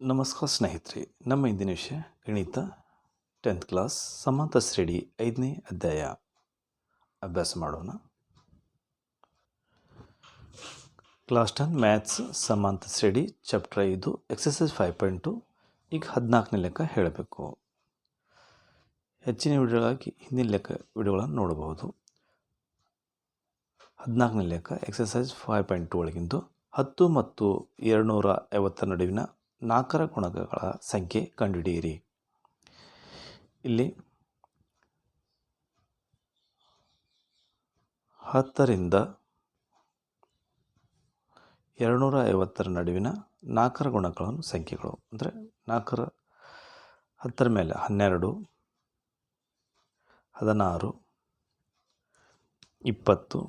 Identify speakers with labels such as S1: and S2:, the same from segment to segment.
S1: ನಮಸ್ಕಾರ ಸ್ನೇಹಿತರೆ, ನಮ್ಮ ಇಂದಿನ ವಿಷಯ ಗಣಿತ ಟೆಂತ್ ಕ್ಲಾಸ್ ಸಮಾಂತ ಶ್ರೇಣಿ, ಐದನೇ ಅಧ್ಯಾಯ. ಅಭ್ಯಾಸ ಮಾಡೋಣ. ಕ್ಲಾಸ್ ಟೆನ್ ಮ್ಯಾಥ್ಸ್ ಸಮಾಂತ ಶ್ರೇಡಿ ಚಾಪ್ಟರ್ ಐದು ಎಕ್ಸಸೈಸ್ ಫೈವ್ ಪಾಯಿಂಟ್ ಟು ಈಗ ಹದಿನಾಲ್ಕನೇ ಲೆಕ್ಕ ಹೇಳಬೇಕು. ಹೆಚ್ಚಿನ ವಿಡಿಯೋಗಳಾಗಿ ಹಿಂದಿನ ಲೆಕ್ಕ ವಿಡಿಯೋಗಳನ್ನು ನೋಡಬಹುದು. ಹದಿನಾಲ್ಕನೇ ಲೆಕ್ಕ ಎಕ್ಸಸೈಸ್ ಫೈವ್ ಪಾಯಿಂಟ್ ಟು ಒಳಗಿಂದು ಹತ್ತು ಮತ್ತು ಎರಡುನೂರ ಐವತ್ತರ ನಡುವಿನ ನಾಲ್ಕರ ಗುಣಕಗಳ ಸಂಖ್ಯೆ ಕಂಡುಹಿಡಿಯಿರಿ. ಇಲ್ಲಿ ಹತ್ತರಿಂದ ಎರಡುನೂರ ಐವತ್ತರ ನಡುವಿನ ನಾಲ್ಕರ ಗುಣಕಗಳನ್ನು ಸಂಖ್ಯೆಗಳು. ಅಂದರೆ ನಾಲ್ಕರ, ಹತ್ತರ ಮೇಲೆ ಹನ್ನೆರಡು, ಹದಿನಾರು, ಇಪ್ಪತ್ತು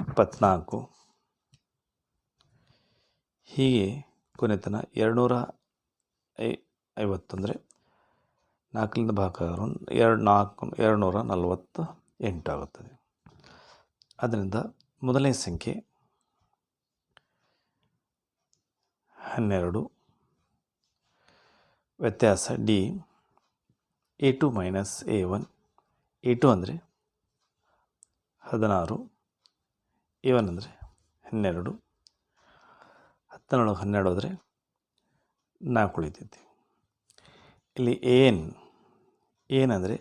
S1: ಇಪ್ಪತ್ತ್ನಾಲ್ಕು ಹೀಗೆ ಕೊನೆತನ ಎರಡುನೂರ ಐ ಐವತ್ತಂದರೆ ನಾಲ್ಕರಿಂದ ಭಾಗ ಎರಡು ನಾಲ್ಕು, ಎರಡುನೂರ ನಲವತ್ತ ಎಂಟು ಆಗುತ್ತದೆ. ಅದರಿಂದ ಮೊದಲನೇ ಸಂಖ್ಯೆ ಹನ್ನೆರಡು. ವ್ಯತ್ಯಾಸ d, a two minus a one, a two ಅಂದರೆ ಹದಿನಾರು, ಎ ಒನ್ ಅಂದರೆ ಹನ್ನೆರಡು. ಹತ್ತರೊಳಗೆ ಹನ್ನೆರಡು ಹೋದರೆ ನಾಲ್ಕು ಉಳಿತೈತಿ ಇಲ್ಲಿ ಏನ್, ಏನಂದರೆ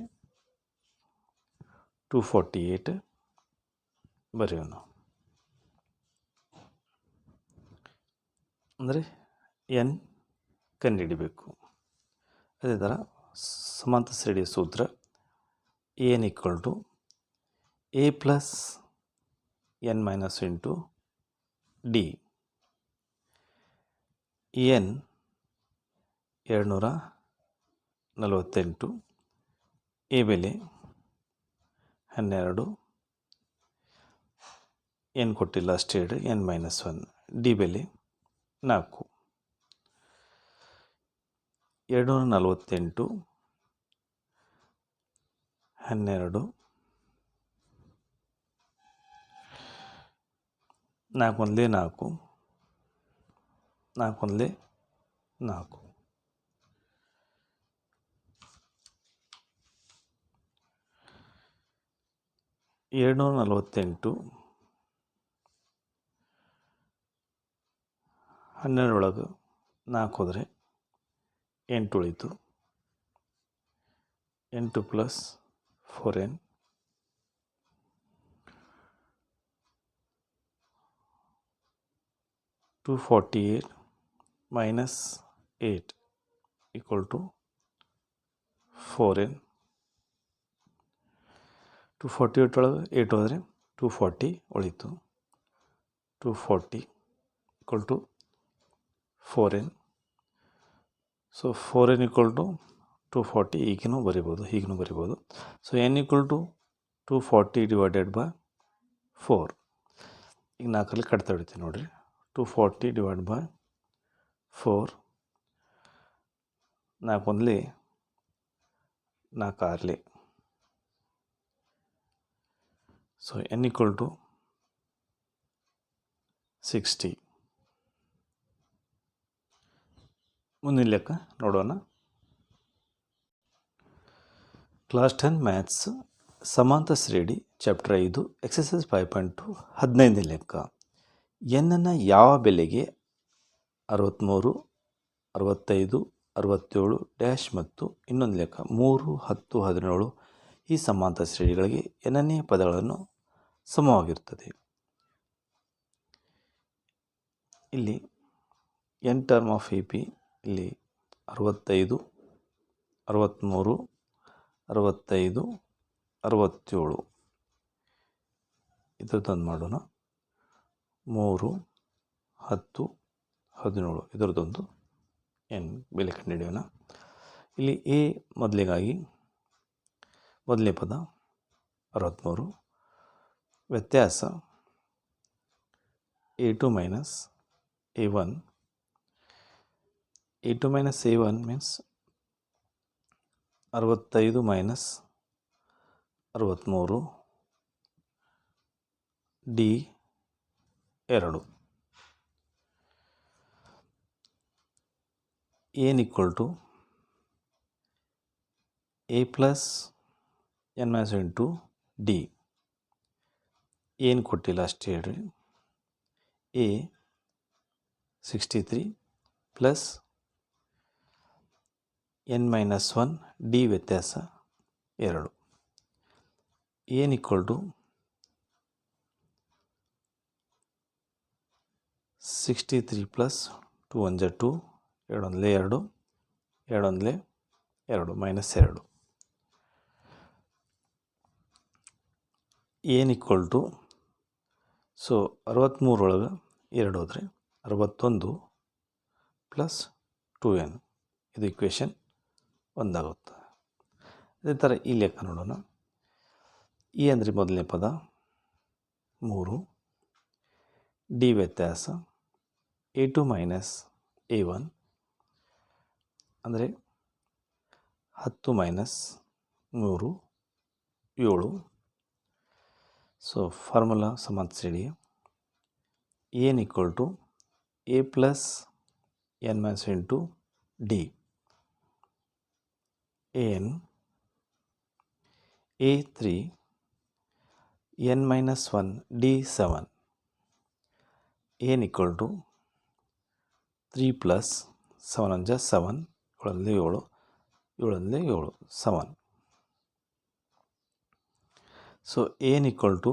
S1: ಟೂ ಫೋರ್ಟಿ ಏಯ್ಟ್ ಬರೆಯೋಣ ನಾವು ಅಂದರೆ ಎನ್ ಕಂಡುಹಿಡಿಬೇಕು. ಅದೇ ಥರ ಸಮಾಂತ ಶ್ರೇಣಿಯ ಸೂತ್ರ n equal to a plus n minus into d. N ಎರಡುನೂರ ನಲವತ್ತೆಂಟು, ಎ ಬೆಲೆ ಹನ್ನೆರಡು, ಎನ್ ಕೊಟ್ಟಿಲ್ಲ ಅಷ್ಟೇ ಹೇಳಿ ಎನ್ ಮೈನಸ್ ಒನ್, ಡಿ ಬೆಲೆ ನಾಲ್ಕು. ಎರಡುನೂರ ನಲವತ್ತೆಂಟು, ಹನ್ನೆರಡು, ನಾಲ್ಕು ಒಂದಲೇ ನಾಲ್ಕು. ನಾಲ್ಕು ಒಂದಲೇ? ನಾಲ್ಕು. ಏಳ್ನೂರ ನಲವತ್ತೆಂಟು. ಹನ್ನೆರಡರೊಳಗೆ ನಾಲ್ಕು ಹೋದರೆ ಎಂಟು ಉಳಿತು. ಎಂಟು plus four n. Two forty eight. Two four n two forty eight ಒಳಗೆ ಏಟ್ ಹೋದರೆ two ಉಳೀತು. Two forty equal to four n so four n equal to two forty ಈಗಿನೂ ಬರಿಬೋದು ಈಗಿನೂ ಬರಿಬೋದು. So n equal to two forty divided by four ಈಗ ನಾಲ್ಕರಲ್ಲಿ ಕಟ್ತಾ ಹಿಡಿತೀವಿ ನೋಡಿರಿ. Two forty divide by four. ನಾಲ್ಕು ಒಂದಲಿ, ನಾಲ್ಕು ಆರಲಿ. So n equal to sixty ಮುಂದಿನ ಲೆಕ್ಕ ನೋಡೋಣ. ಕ್ಲಾಸ್ ಟೆನ್ ಮ್ಯಾಥ್ಸ್ ಸಮಾಂತ ಶ್ರೇಡಿ ಚಾಪ್ಟರ್ ಐದು ಎಕ್ಸಸೈಸ್ ಫೈವ್ ಪಾಯಿಂಟ್ ಟು ಹದಿನೈದನೇ ಲೆಕ್ಕ. ಎನ್ನನ್ನು ಯಾವ ಬೆಲೆಗೆ ಅರವತ್ತ್ಮೂರು ಅರವತ್ತೈದು, ಅರವತ್ತೇಳು, ಡ್ಯಾಶ್ ಮತ್ತು ಇನ್ನೊಂದು ಲೆಕ್ಕ, ಮೂರು, ಹತ್ತು, ಹದಿನೇಳು ಈ ಸಮಾಂತರ ಶ್ರೇಣಿಗಳಿಗೆ ಎನ್ನನೇ ಪದಗಳನ್ನು ಸಮವಾಗಿರುತ್ತದೆ. ಇಲ್ಲಿ n term of A P, ಇಲ್ಲಿ ಅರವತ್ತೈದು ಅರವತ್ತ್ಮೂರು ಅರವತ್ತೈದು, ಅರವತ್ತೇಳು. ಇದರದ್ದೊಂದು ಮಾಡೋಣ. ಮೂರು, ಹತ್ತು ಹದಿನೇಳು, ಇದರದ್ದೊಂದು ಎನ್ ಬೆಲೆ ಕಂಡುಹಿಡಿಯೋಣ. ಇಲ್ಲಿ ಎ ಮೊದಲಿಗಾಗಿ, ಮೊದಲನೇ ಪದ ಅರವತ್ತ್ಮೂರು ವ್ಯತ್ಯಾಸ a two minus a one. A two minus a one means ಅರವತ್ತೈದು ಮೈನಸ್ ಅರವತ್ತ್ಮೂರು ಡಿ ಎರಡು. N equal to a plus n minus into d ಏನು ಕೊಟ್ಟಿಲ್ಲ ಅಷ್ಟೇ ಹೇಳ್ರಿ a sixty three plus n minus one d ವ್ಯತ್ಯಾಸ ಎರಡು n equal to sixty three plus two one ಜ ಟು ಎರಡೊಂದಲೇ ಎರಡು ಎರಡೊಂದಲೇ ಎರಡು, ಮೈನಸ್ ಎರಡು. N equal to? ಸೊ ಅರವತ್ತ್ಮೂರೊಳಗೆ ಎರಡು ಹೋದರೆ ಅರವತ್ತೊಂದು ಪ್ಲಸ್ ಟು ಎನ್. ಇದು ಇಕ್ವೇಷನ್ ಒಂದಾಗುತ್ತೆ. ಅದೇ ಥರ ಈ ಲೆಕ್ಕ ನೋಡೋಣ. ಇ ಅಂದರೆ ಮೊದಲನೇ ಪದ, ಮೂರು. ಡಿ ವ್ಯತ್ಯಾಸ, a two minus a one. ಅಂದರೆ ಹತ್ತು ಮೈನಸ್ ಮೂರು ಏಳು. ಸೊ ಫಾರ್ಮುಲಾ ಶ್ರೇಣಿ n equal to a plus n minus into d n a three n minus one d seven n equal to three plus seven ಅಂಜ seven ಏಳಲ್ಲಿ ಏಳು ಏಳಲ್ಲಿ ಏಳು seven so n equal to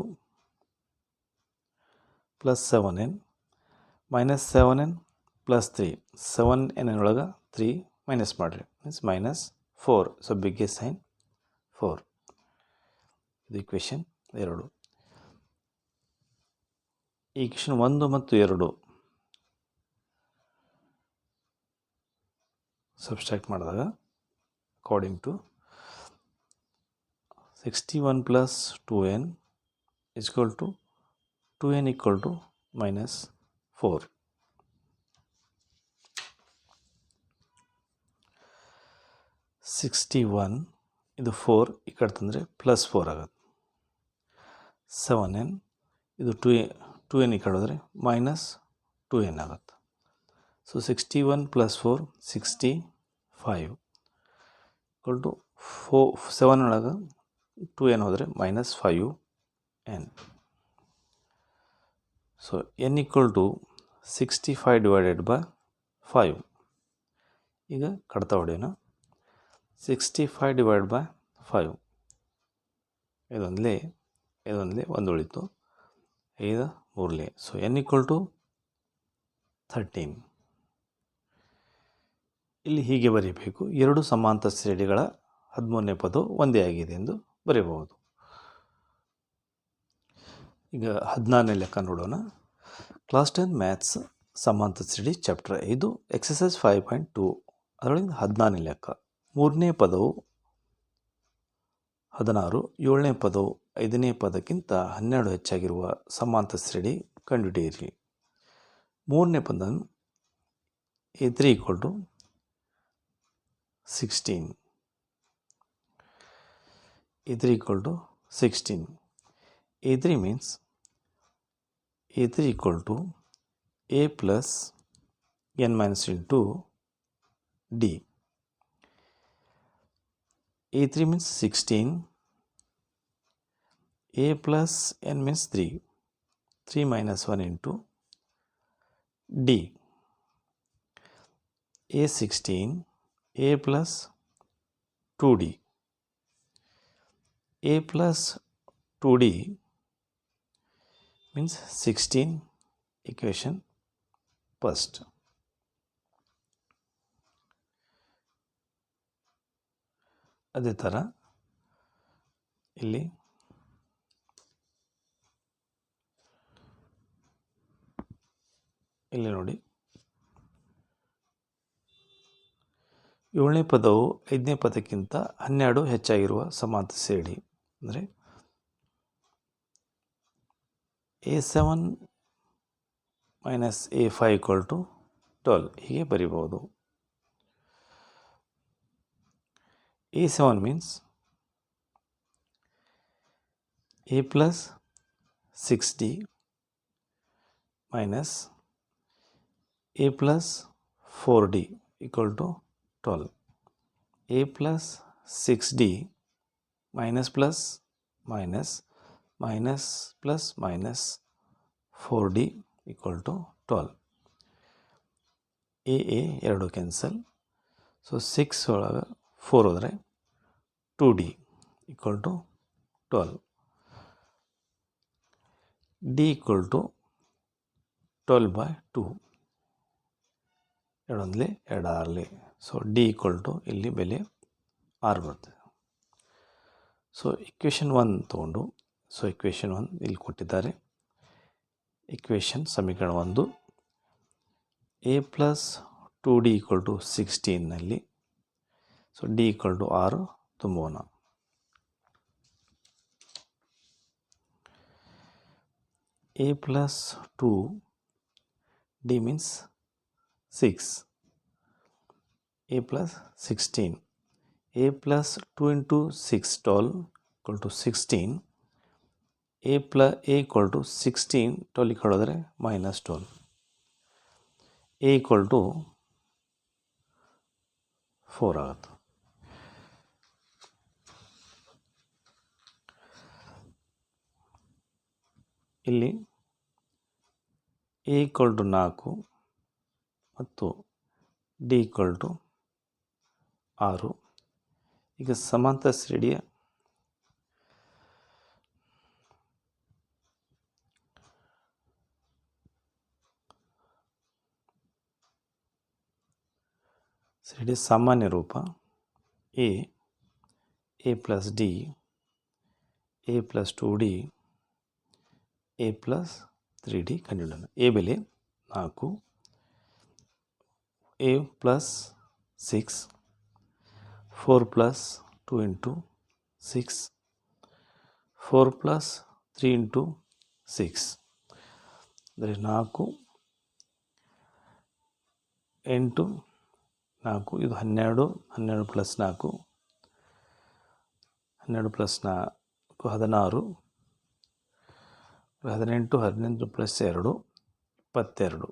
S1: plus seven n minus seven n plus three seven n ಒಳಗೆ three minus ಮಾಡಿರಿ. Means minus four so biggest sign four ಇದು equation ಎರಡು. Equation ಒಂದು ಮತ್ತು ಎರಡು. ಸಬ್ಸ್ಟ್ರಾಕ್ಟ್ ಮಾಡಿದಾಗ according to sixty one plus two n equal to two n equal to minus four sixty one ಇದು four ಈ ಕಡೆ ತಂದರೆ ಪ್ಲಸ್ ಫೋರ್ ಆಗುತ್ತೆ. ಸೆವೆನ್ ಎನ್ ಇದು ಟು ಎ ಟು ಎನ್ ಈ ಕಡೆ ಹೋದರೆ ಮೈನಸ್ ಟು ಎನ್ ಆಗುತ್ತೆ. So sixty one plus four sixty five equal to four seven ಒಳಗೆ ಟು ಏನು ಹೋದರೆ minus five n so n equal to sixty five divided by five ಈಗ ಕಡತ ಹೊಡೆಯೋಣ. Sixty five divide by five ಇದೊಂದಲೇ ಇದೊಂದಲೇ ಒಂದು ಉಳಿತು. ಐದು ಮೂರಲೇ. So n equal to thirteen ಇಲ್ಲಿ ಹೀಗೆ ಬರೀಬೇಕು. ಎರಡು ಸಮಾಂತರ ಶ್ರೇಣಿಗಳ ಹದಿಮೂರನೇ ಪದವು ಒಂದೇ ಆಗಿದೆ ಎಂದು ಬರೆಯಬಹುದು ಈಗ ಹದಿನಾರನೇ ಲೆಕ್ಕ ನೋಡೋಣ. ಕ್ಲಾಸ್ ಟೆನ್ ಮ್ಯಾಥ್ಸ್ ಸಮಾಂತರ ಶ್ರೇಣಿ ಚಾಪ್ಟರ್ ಐದು ಎಕ್ಸಸೈಸ್ ಫೈವ್ ಪಾಯಿಂಟ್ ಟು. ಅದರೊಳಗೆ ಹದಿನಾರನೇ ಲೆಕ್ಕ. ಮೂರನೇ ಪದವು ಹದಿನಾರು, ಏಳನೇ ಪದವು ಐದನೇ ಪದಕ್ಕಿಂತ ಹನ್ನೆರಡು ಹೆಚ್ಚಾಗಿರುವ ಸಮಾಂತರ ಶ್ರೇಣಿ ಕಂಡುಹಿಡಿಯಿರಿ. ಮೂರನೇ ಪದ a three equal to 16 a3 equal to 16 a3 means a3 equal to a plus n minus into d. A3 means 16 a plus n means 3 3 minus 1 into d. A16 a plus 2d a plus 2d means 16 equation first ಅದೇ ಥರ ಇಲ್ಲಿ ಇಲ್ಲಿ ನೋಡಿ ಏಳನೇ ಪದವು ಐದನೇ ಪದಕ್ಕಿಂತ ಹನ್ನೆರಡು ಹೆಚ್ಚಾಗಿರುವ ಸಮಾಂತರ ಸೇಡಿ, ಅಂದರೆ a seven minus a five equal to twelve ಹೀಗೆ ಬರಿಬೋದು A7 means A plus 6D minus A plus 4D equal to 12 a plus 6d minus plus minus minus plus minus 4d equal to 12 A A ಎರಡು cancel so six ಒಳಗೆ four ಹೋದರೆ two D equal to twelve D equal to twelve by two ಎರಡೊಂದಲಿ ಎರಡು ಆರಲಿ so D equal to ಇಲ್ಲಿ ಬೆಲೆ ಆರು ಬರ್ತದೆ. So equation one ತೊಗೊಂಡು ಸೊ ಇಕ್ವೇಷನ್ ಒನ್ ಇಲ್ಲಿ ಕೊಟ್ಟಿದ್ದಾರೆ. ಇಕ್ವೇಷನ್ ಸಮೀಕರಣ ಒಂದು. A plus two d equal to ಸಿಕ್ಸ್ಟೀನಲ್ಲಿ so D equal to ಆರು ತುಂಬೋಣ a plus two d means six plus sixteen a plus two into six twelve equal to sixteen A plus A equal to sixteen twelve ಈ ಕಡೆ ಹೋದರೆ minus twelve A equal to four ಆಗುತ್ತೆ. ಇಲ್ಲಿ A equal to ನಾಲ್ಕು ಮತ್ತು D equal to ಆರು ಈಗ ಸಮಾಂತರ ಶ್ರೇಣಿಯ ಶ್ರೇಣಿ ಸಾಮಾನ್ಯ ರೂಪ a a plus d a plus two d a plus three d ಕಂಡುಹಿಡಿಯೋಣ ಎ ಬೆಲೆ ನಾಲ್ಕು a plus six four plus two into six four plus three into six ಅಂದರೆ ನಾಲ್ಕು ಎಂಟು ನಾಲ್ಕು ಇದು ಹನ್ನೆರಡು ಹನ್ನೆರಡು ಪ್ಲಸ್ ನಾಲ್ಕು ಹನ್ನೆರಡು ಪ್ಲಸ್ ನಾಲ್ಕು ಹದಿನಾರು ಹದಿನೆಂಟು ಹದಿನೆಂಟು ಪ್ಲಸ್ ಎರಡು ಇಪ್ಪತ್ತೆರಡು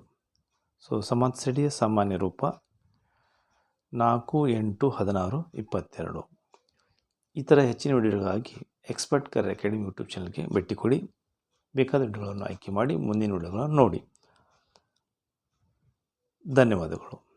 S1: ಸೊ ಸಮಾತ್ಸಡಿಯ ಸಾಮಾನ್ಯ ರೂಪ ನಾಲ್ಕು, ಎಂಟು, ಹದಿನಾರು, ಇಪ್ಪತ್ತೆರಡು. ಈ ಥರ ಹೆಚ್ಚಿನ ವಿಡಿಯೋಗಳಿಗಾಗಿ ಎಕ್ಸ್ಪರ್ಟ್ ಕರ್ ಅಕಾಡೆಮಿ ಯೂಟ್ಯೂಬ್ ಚಾನಲ್ಗೆ ಭೇಟಿ ಕೊಡಿ. ಬೇಕಾದ ವಿಡಿಯೋಗಳನ್ನು ಆಯ್ಕೆ ಮಾಡಿ ಮುಂದಿನ ವಿಡಿಯೋಗಳನ್ನು ನೋಡಿ. ಧನ್ಯವಾದಗಳು.